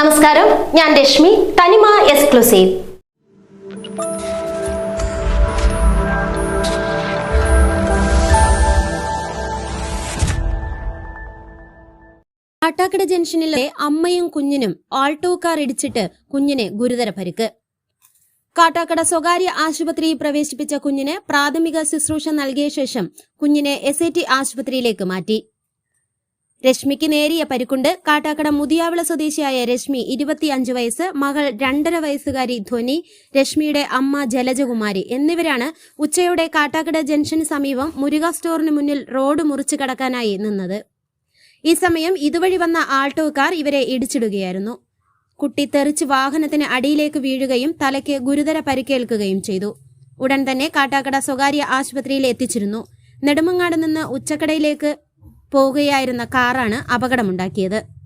നമസ്കാരം. ഞാൻ രശ്മി തനിമ എക്സ്ക്ലൂസീവ് കാട്ടാക്കട ജംഗ്ഷനിലെ അമ്മയും കുഞ്ഞിനും ആൾട്ടോ കാർ ഇടിച്ചിട്ട് കുഞ്ഞിന് ഗുരുതര പരിക്ക്. കാട്ടാക്കട സ്വകാര്യ ആശുപത്രിയിൽ പ്രവേശിപ്പിച്ച കുഞ്ഞിന് പ്രാഥമിക ശുശ്രൂഷ നൽകിയ ശേഷം കുഞ്ഞിനെ എസ് ആശുപത്രിയിലേക്ക് മാറ്റി. രശ്മിക്ക് നേരിയ പരിക്കുണ്ട്. കാട്ടാക്കട മുതിയാവിള സ്വദേശിയായ രശ്മി ഇരുപത്തിയഞ്ച് വയസ്സ് മകൾ രണ്ടര വയസ്സുകാരി ധ്വനി രശ്മിയുടെ അമ്മ ജലജകുമാരി എന്നിവരാണ് ഉച്ചയോടെ കാട്ടാക്കട ജംഗ്ഷന് സമീപം മുരുക സ്റ്റോറിന് മുന്നിൽ റോഡ് മുറിച്ചു കടക്കാനായി നിന്നത്. ഈ സമയം ഇതുവഴി വന്ന ആൾട്ടോ കാർ ഇവരെ ഇടിച്ചിടുകയായിരുന്നു. കുട്ടി തെറിച്ച് വാഹനത്തിന് അടിയിലേക്ക് വീഴുകയും തലയ്ക്ക് ഗുരുതര പരിക്കേൽക്കുകയും ചെയ്തു. ഉടൻ തന്നെ കാട്ടാക്കട സ്വകാര്യ ആശുപത്രിയിൽ എത്തിച്ചിരുന്നു. നെടുമങ്ങാട് നിന്ന് ഉച്ചക്കടയിലേക്ക് പോകുകയായിരുന്ന കാറാണ് അപകടമുണ്ടാക്കിയത്